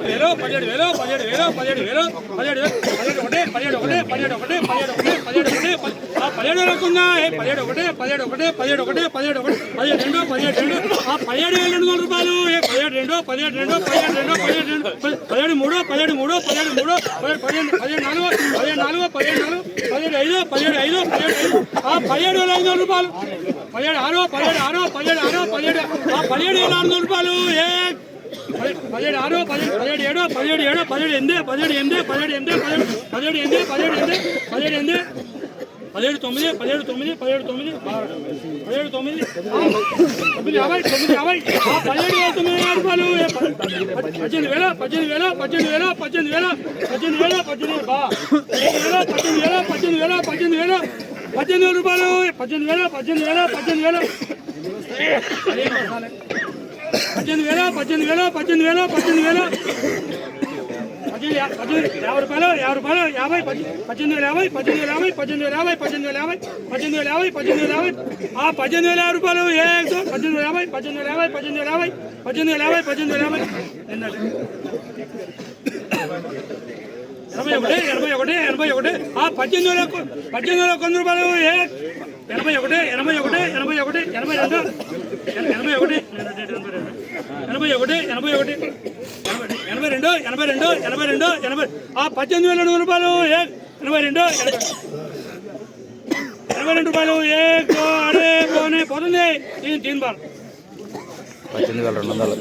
వేలు పదిహేడు వేలు పదిహేడు వేలు పదిహేడు వేలు పదిహేడు వేలు పదిహేడు ఒకటే పదిహేడు ఒకటి పదిహేడు ఒకటి పదిహేడు ఒకటి పదిహేడు ఒకటి ఆ పదిహేడు వరకుందా పదిహేడు ఒకటి పదిహేడు ఒకటి పదిహేడు ఒకటి పదిహేడు ఒకటి పదిహేడు రెండు పదిహేడు రెండు ఆ పదిహేడు వేల రెండు వందల రూపాయలు? ఏ పదిహేడు రెండు పదిహేడు రెండు పదిహేడు రెండు పదిహేడు రెండు పదిహేడు మూడు పదిహేడు మూడు పదిహేడు మూడు పదిహేడు పదిహేను పదిహేడు నాలుగు పదిహేడు నాలుగు పదిహేడు నాలుగు పదిహేడు ఐదు పదిహేడు ఐదు పదిహేడు ఐదు. ఆ పదిహేడు వేల ఐదు వందల రూపాయలు. పదిహేడు ఆరు పదిహేడు ఆరు పదిహేడు ఆరు పదిహేడు. పదిహేడు ఏడు ఆరు రూపాయలు? ఏ? పది- పదిహేడు ఆరు పదిహేడు పదిహేడు ఏడు పదిహేడు ఏడు పదిహేడు ఎనిమిది పదిహేడు ఎనిమిది పదిహేడు ఎనిమిది పదిహేడు పదిహేడు ఎనిమిది పదిహేడు ఎనిమిది పదిహేడు ఎనిమిది. పదిహేడు తొమ్మిది పదిహేడు తొమ్మిది పదిహేడు తొమ్మిది పదిహేడు తొమ్మిది ఆ, తొమ్మిది యాభై తొమ్మిది యాభై. ఆ, పదిహేడు వేల తొమ్మిది వేల రూపాయలు పద్దెనిమిది వేల పద్దెనిమిది వేల పద్దెనిమిది వేల పద్దెనిమిది వేల పద్దెనిమిది వేల పద్దెనిమిది వేల పద్దెనిమిది వేల పద్దెనిమిది పద్దెనిమిది వేల రూపాయలు పద్దెనిమిది వేల పద్దెనిమిది వేల పద్దెనిమిది వేల పద్దెనిమిది వేల పద్దెనిమిది వేల పద్దెనిమిది వేల పద్దెనిమిది వేల పద్దెనిమిది యా- యాభై రూపాయలు యాభై రూపాయలు యాభై పద్దెనిమిది వేల యాభై పద్దెనిమిది వేల యాభై పద్దెనిమిది వేల యాభై పద్దెనిమిది వేల యాభై పద్దెనిమిది వేల యాభై పద్దెనిమిది వేల యాభై ఆ పద్దెనిమిది వేల యాభై రూపాయలు ఏ పద్దెనిమిది వేల యాభై పద్దెనిమిది వేల యాభై పద్దెనిమిది వేల యాభై పద్దెనిమిది వేల యాభై పద్దెనిమిది వేల యాభై ఎనభై ఒకటి ఎనభై ఒకటి ఎనభై ఒకటి. ఆ పద్దెనిమిది వేల పద్దెనిమిది వేల కొంత రూపాయలు ఏ? ఎనభై ఒకటి ఎనభై ఒకటి ఎనభై ఒకటి ఎనభై రెండు. ఎనభై ఒకటి ఎనభై ఒకటి ఎనభై ఒకటి ఎనభై- ఎనభై రెండు ఎనభై రెండు ఎనభై రెండు. ఎనభై ఆ పద్దెనిమిది వేల రెండు రూపాయలు ఏ? ఎనభై రెండు ఎనభై ఎనభై రెండు రూపాయలు ఏ? పోతుంది. దీని దీని బార్ పద్దెనిమిది వేల రెండు వందలు.